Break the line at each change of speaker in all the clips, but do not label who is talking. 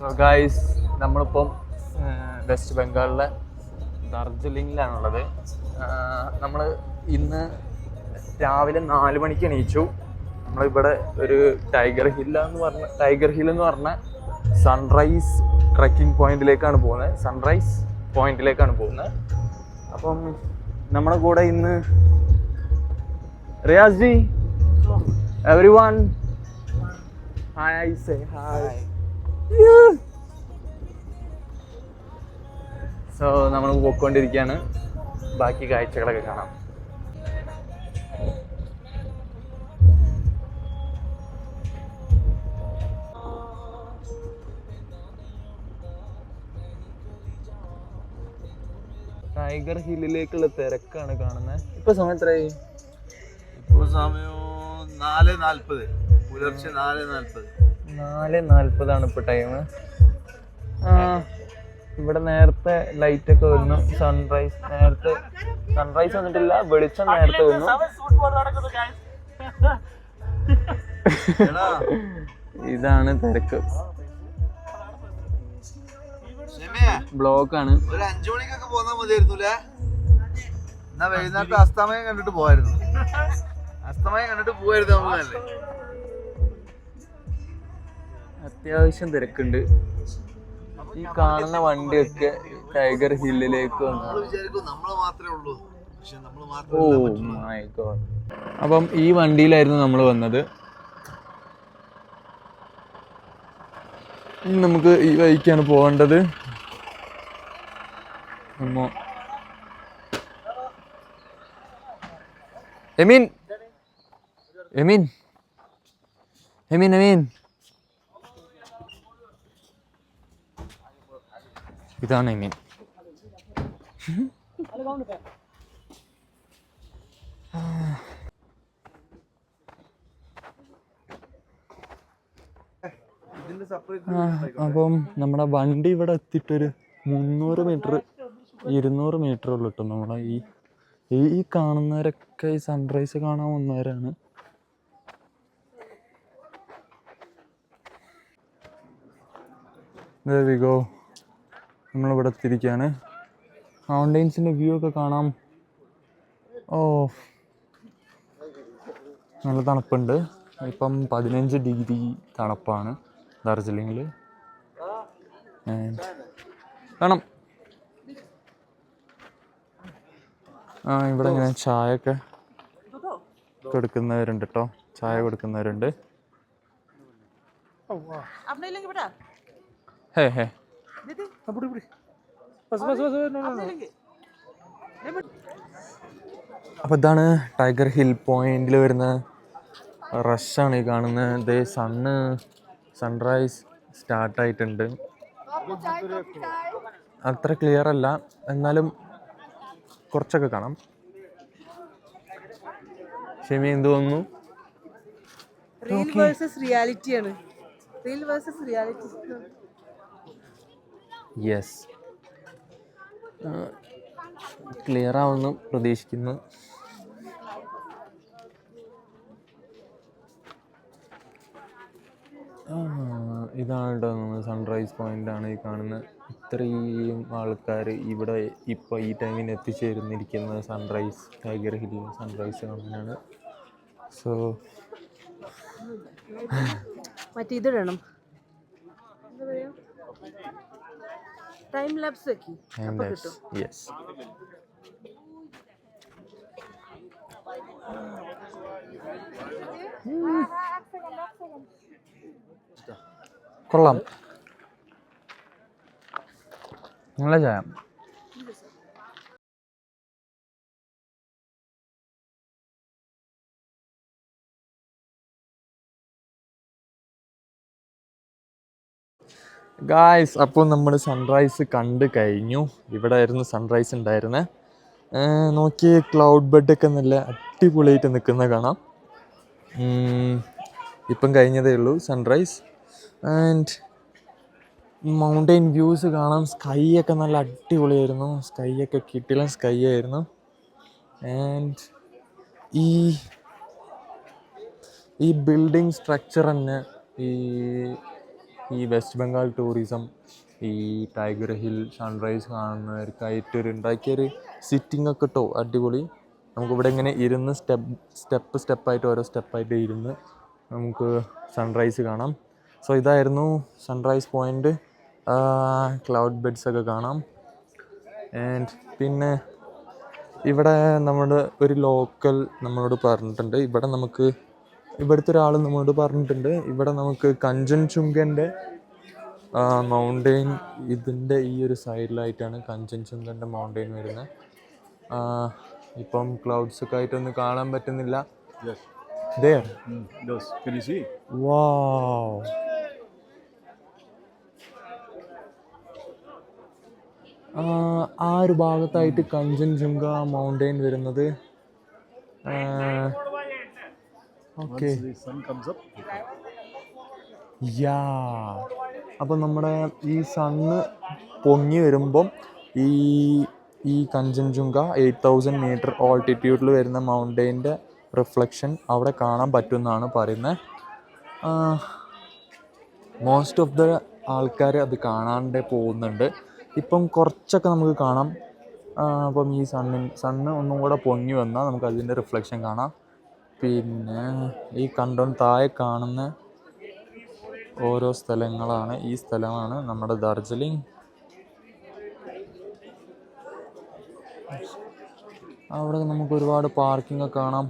So guys നമ്മളിപ്പം west ബംഗാളിലെ ഡാർജിലിംഗിലാണുള്ളത് നമ്മൾ ഇന്ന് രാവിലെ നാല് മണിക്ക് എണീച്ചു. നമ്മളിവിടെ ഒരു ടൈഗർ ഹില്ല എന്ന് പറഞ്ഞ ടൈഗർ ഹിൽ എന്ന് പറഞ്ഞ സൺറൈസ് ട്രക്കിംഗ് പോയിന്റിലേക്കാണ് പോകുന്നത്. സൺറൈസ് പോയിന്റിലേക്കാണ് പോകുന്നത്. അപ്പം നമ്മുടെ കൂടെ ഇന്ന് Riyas ji. Every one hi say hi so നമ്മൾ പോയിക്കൊണ്ടിരിക്കുകയാണ്. ബാക്കി കാഴ്ചകളൊക്കെ കാണാം. ടൈഗർ ഹില്ലിലേക്കുള്ള തിരക്കാണ് കാണുന്നത് ഇപ്പൊ സമയം എത്രയായി
ഇപ്പൊ സമയം നാല് നാൽപ്പത്. പുലർച്ചെ നാല് നാൽപ്പത്.
നാല് നാൽപ്പതാണ് ഇപ്പൊ ടൈം ഇവിടെ നേരത്തെ ലൈറ്റ് ഒക്കെ വന്നു സൺറൈസ് നേരത്തെ സൺറൈസ് വന്നിട്ടില്ല വെളിച്ചം നേരത്തെ വന്നു ഇതാണ് തിരക്ക്.
ബ്ലോക്കാണ്.
ബ്ലോക്ക് ആണ്
ഒരു അഞ്ചു മണിക്കൊക്കെ പോന്നാ മതിയായിരുന്നുല്ലേ? എന്നാ വൈകുന്നേരത്തെ അസ്തമയം കണ്ടിട്ട് പോവായിരുന്നു. അസ്തമയം കണ്ടിട്ട് പോവായിരുന്നു നമ്മളല്ലേ
അത്യാവശ്യം തിരക്കുണ്ട്. ഈ കാണുന്ന വണ്ടിയൊക്കെ ടൈഗർ ഹില്ലിലേക്ക് ഓ മൈ ഗോഡ് അപ്പം ഈ വണ്ടിയിലായിരുന്നു നമ്മൾ വന്നത്. ഇനി നമുക്ക് ഈ വഴിക്കാണ് പോകേണ്ടത്. അമ്മോ. എമീൻ. എമീൻ. എമീൻ എമീൻ. ഇതാണ് ആ, അപ്പം നമ്മുടെ വണ്ടി ഇവിടെ എത്തിയിട്ടൊരു മുന്നൂറ് മീറ്റർ ഇരുന്നൂറ് മീറ്റർ ഉള്ളു കേട്ടോ നമ്മളെ ഈ ഈ കാണുന്നവരൊക്കെ ഈ സൺറൈസ് കാണാൻ വന്നവരാണ്. വിഗോ നമ്മളിവിടെ തിരിക്കുകയാണ് മൗണ്ടെയിൻസിന്റെ വ്യൂ ഒക്കെ കാണാം. ഓ നല്ല തണുപ്പുണ്ട്. ഇപ്പം പതിനഞ്ച് ഡിഗ്രി തണുപ്പാണ് ഡാർജിലിങ്ങിൽ വേണം ആ ഇവിടെ ഇങ്ങനെ ചായ ഒക്കെ കൊടുക്കുന്നവരുണ്ട് കേട്ടോ ചായ കൊടുക്കുന്നവരുണ്ട്. ഹേ ഹേ.
പിടി പിടി. ബസ് ബസ് ബസ്
അപ്പോൾ ഇതാണ് ടൈഗർ ഹിൽ പോയിന്റിൽ വരുന്ന റഷാണ് ഈ കാണുന്നത് ഇത് സണ്ണ് സൺറൈസ് സ്റ്റാർട്ടായിട്ടുണ്ട്. അത്ര ക്ലിയർ അല്ല. എന്നാലും കുറച്ചൊക്കെ കാണാം. ഷെമി എന്ത് തോന്നുന്നു?
റിയാലിറ്റിയാണ് real versus reality
yes clear ആവുമെന്ന് പ്രതീക്ഷിക്കുന്നു. ഇതാണ് കേട്ടോ നമ്മൾ സൺറൈസ് പോയിന്റ് ആണ് ഈ കാണുന്നത് ഇത്രയും ആൾക്കാർ ഇവിടെ ഇപ്പോൾ ഈ ടൈമിന് എത്തിച്ചേരുന്നിരിക്കുന്നത് സൺറൈസ് ടൈഗർ ഹിൽ സൺറൈസ് കാണാനാണ് സോ
മറ്റേ ഇതിടണം എന്താ പറയാ? ടൈം ലാപ്സ് വെക്കി അപ്പൊ കിട്ടും
യെസ് കൊള്ളാം നല്ല ഗായ്സ് അപ്പോൾ നമ്മൾ സൺറൈസ് കണ്ട് കഴിഞ്ഞു. ഇവിടെ ആയിരുന്നു സൺറൈസ് ഉണ്ടായിരുന്നത് നോക്കി ക്ലൗഡ് ബെഡൊക്കെ നല്ല അടിപൊളിയായിട്ട് നിൽക്കുന്ന കാണാം. ഇപ്പം കഴിഞ്ഞതേ ഉള്ളൂ സൺറൈസ് ആൻഡ് മൗണ്ടെയിൻ വ്യൂസ് കാണാം. സ്കൈ ഒക്കെ നല്ല അടിപൊളിയായിരുന്നു. സ്കൈ ഒക്കെ കിട്ടില്ല സ്കൈ ആയിരുന്നു. ആൻഡ് ഈ ഈ ബിൽഡിംഗ് സ്ട്രക്ചർ തന്നെ ഈ ഈ വെസ്റ്റ് ബംഗാൾ ടൂറിസം ഈ ടൈഗർ ഹിൽ സൺറൈസ് കാണുന്നവർക്കായിട്ട് ഒരു ഉണ്ടാക്കിയൊരു സിറ്റിംഗ് ഒക്കെ കേട്ടോ അടിപൊളി. നമുക്കിവിടെ ഇങ്ങനെ ഇരുന്ന് സ്റ്റെപ്പ് സ്റ്റെപ്പ് സ്റ്റെപ്പായിട്ട് ഓരോ സ്റ്റെപ്പായിട്ട് ഇരുന്ന് നമുക്ക് സൺറൈസ് കാണാം. സോ ഇതായിരുന്നു സൺറൈസ് പോയിന്റ് ക്ലൗഡ് ബെഡ്സ് ഒക്കെ കാണാം. ആൻഡ് പിന്നെ ഇവിടെ നമ്മുടെ ഒരു ലോക്കൽ നമ്മളോട് പറഞ്ഞിട്ടുണ്ട്. ഇവിടെ നമുക്ക് ഇവിടുത്തെ ഒരാൾ നമ്മളോട് പറഞ്ഞിട്ടുണ്ട് ഇവിടെ നമുക്ക് കഞ്ചൻ ചുങ്കന്റെ മൗണ്ടെയിൻ ഇതിന്റെ ഈ ഒരു സൈഡിലായിട്ടാണ് കഞ്ചൻ ചുങ്കന്റെ മൗണ്ടെയിൻ വരുന്നത് ഇപ്പം ക്ലൗഡ്സ് ഒക്കെ ആയിട്ടൊന്നും കാണാൻ പറ്റുന്നില്ല
Yes.
There.
Mm, those. Can you see?
Wow. ആ, ആ ഒരു ഭാഗത്തായിട്ട് കഞ്ചൻ ചുങ്ക മൗണ്ടെയിൻ വരുന്നത് okay
Once the sun comes up,
yeah അപ്പം നമ്മുടെ ഈ സണ്ണ് പൊങ്ങി വരുമ്പം ഈ ഈ കഞ്ചൻജുങ്ക എയ്റ്റ് തൗസൻഡ് മീറ്റർ ഓൾട്ടിറ്റ്യൂഡിൽ വരുന്ന മൗണ്ടെയിന്റെ റിഫ്ലക്ഷൻ അവിടെ കാണാൻ പറ്റുമെന്നാണ് പറയുന്നത് മോസ്റ്റ് ഓഫ് ദ ആൾക്കാർ അത് കാണാണ്ട് പോകുന്നുണ്ട്. ഇപ്പം കുറച്ചൊക്കെ നമുക്ക് കാണാം. അപ്പം ഈ സണ്ണിൻ സണ്ണ് ഒന്നും കൂടെ പൊങ്ങി വന്നാൽ നമുക്ക് അതിന്റെ റിഫ്ലക്ഷൻ കാണാം. പിന്നെ ഈ കണ്ടോൺ താഴെ കാണുന്ന ഓരോ സ്ഥലങ്ങളാണ് ഈ സ്ഥലമാണ് നമ്മുടെ ദാർജിലിംഗ്. അവിടെ നമുക്ക് ഒരുപാട് പാർക്കിംഗ് ഒക്കെ കാണാം.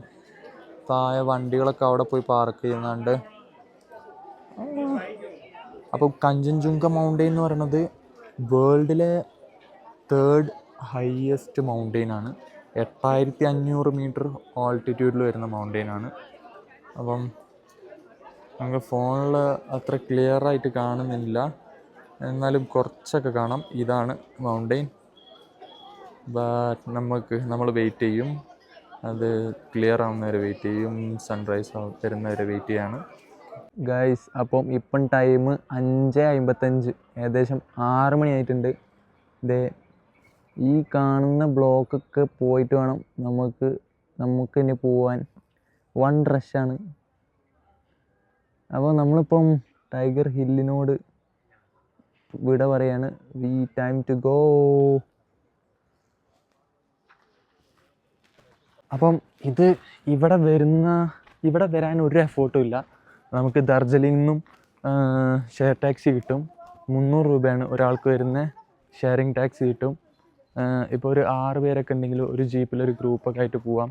താഴെ വണ്ടികളൊക്കെ അവിടെ പോയി പാർക്ക് ചെയ്യുന്നുണ്ട്. അപ്പോൾ കഞ്ചൻജുങ്ക മൗണ്ടെയിൻ എന്ന് പറയുന്നത് വേൾഡിലെ തേർഡ് ഹയസ്റ്റ് മൗണ്ടെയിൻ ആണ്. എട്ടായിരത്തി അഞ്ഞൂറ് മീറ്റർ ഓൾട്ടിറ്റ്യൂഡിൽ വരുന്ന മൗണ്ടെയിൻ ആണ്. അപ്പം നമുക്ക് ഫോണിൽ അത്ര ക്ലിയർ ആയിട്ട് കാണുന്നില്ല. എന്നാലും കുറച്ചൊക്കെ കാണാം. ഇതാണ് മൗണ്ടെയിൻ ബട്ട് നമുക്ക് നമ്മൾ വെയിറ്റ് ചെയ്യും. അത് ക്ലിയർ ആവുന്നവരെ വെയിറ്റ് ചെയ്യും. സൺറൈസ് വരുന്നവരെ വെയിറ്റ് ചെയ്യാണ്. ഗൈസ് അപ്പം ഇപ്പം ടൈം അഞ്ച് അമ്പത്തഞ്ച്. ഏകദേശം ആറ് മണിയായിട്ടുണ്ട്. ദേ ഈ കാണുന്ന ബ്ലോക്കൊക്കെ പോയിട്ട് വേണം നമുക്ക് നമുക്ക് ഇനി പോവാൻ. വൺ റഷാണ് അപ്പോൾ നമ്മളിപ്പം ടൈഗർ ഹില്ലിനോട് വിട പറയാണ്. വി ടൈം ടു ഗോ അപ്പം ഇത് ഇവിടെ വരുന്ന ഇവിടെ വരാൻ ഒരു എഫോർട്ടും ഇല്ല. നമുക്ക് ദർജലിൽ നിന്നും ഷെയർ ടാക്സി കിട്ടും. മുന്നൂറ് രൂപയാണ് ഒരാൾക്ക് വരുന്ന ഷെയറിങ് ടാക്സി കിട്ടും. ഇപ്പോൾ ഒരു ആറ് പേരൊക്കെ ഉണ്ടെങ്കിൽ ഒരു ജീപ്പിൽ ഒരു ഗ്രൂപ്പൊക്കെ ആയിട്ട് പോവാം.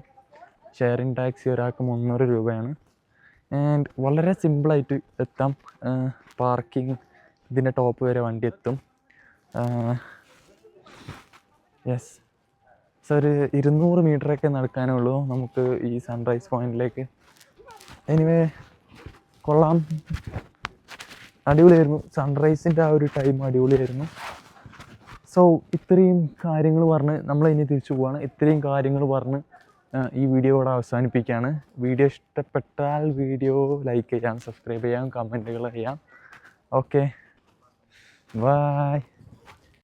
ഷെയറിങ് ടാക്സി ഒരാൾക്ക് മുന്നൂറ് രൂപയാണ്. ആൻഡ് വളരെ സിമ്പിളായിട്ട് എത്താം. പാർക്കിംഗ് ഇതിന്റെ ടോപ്പ് വരെ വണ്ടി എത്തും. യെസ് സോ ഒരു ഇരുന്നൂറ് മീറ്ററൊക്കെ നടക്കാനേ ഉള്ളൂ നമുക്ക് ഈ സൺറൈസ് പോയിന്റിലേക്ക് എനിവേ കൊള്ളാം. അടിപൊളിയായിരുന്നു. സൺറൈസിന്റെ ആ ഒരു ടൈം അടിപൊളിയായിരുന്നു. സോ ഇത്രയും കാര്യങ്ങൾ പറഞ്ഞ് നമ്മൾ ഇനി തിരിച്ചു പോവാണ്. ഇത്രയും കാര്യങ്ങൾ പറഞ്ഞ് ഈ വീഡിയോ ഇവിടെ അവസാനിപ്പിക്കുകയാണ്. വീഡിയോ ഇഷ്ടപ്പെട്ടാൽ വീഡിയോ ലൈക്ക് ചെയ്യാം സബ്സ്ക്രൈബ് ചെയ്യാം കമന്റുകൾ ചെയ്യാം. Okay bye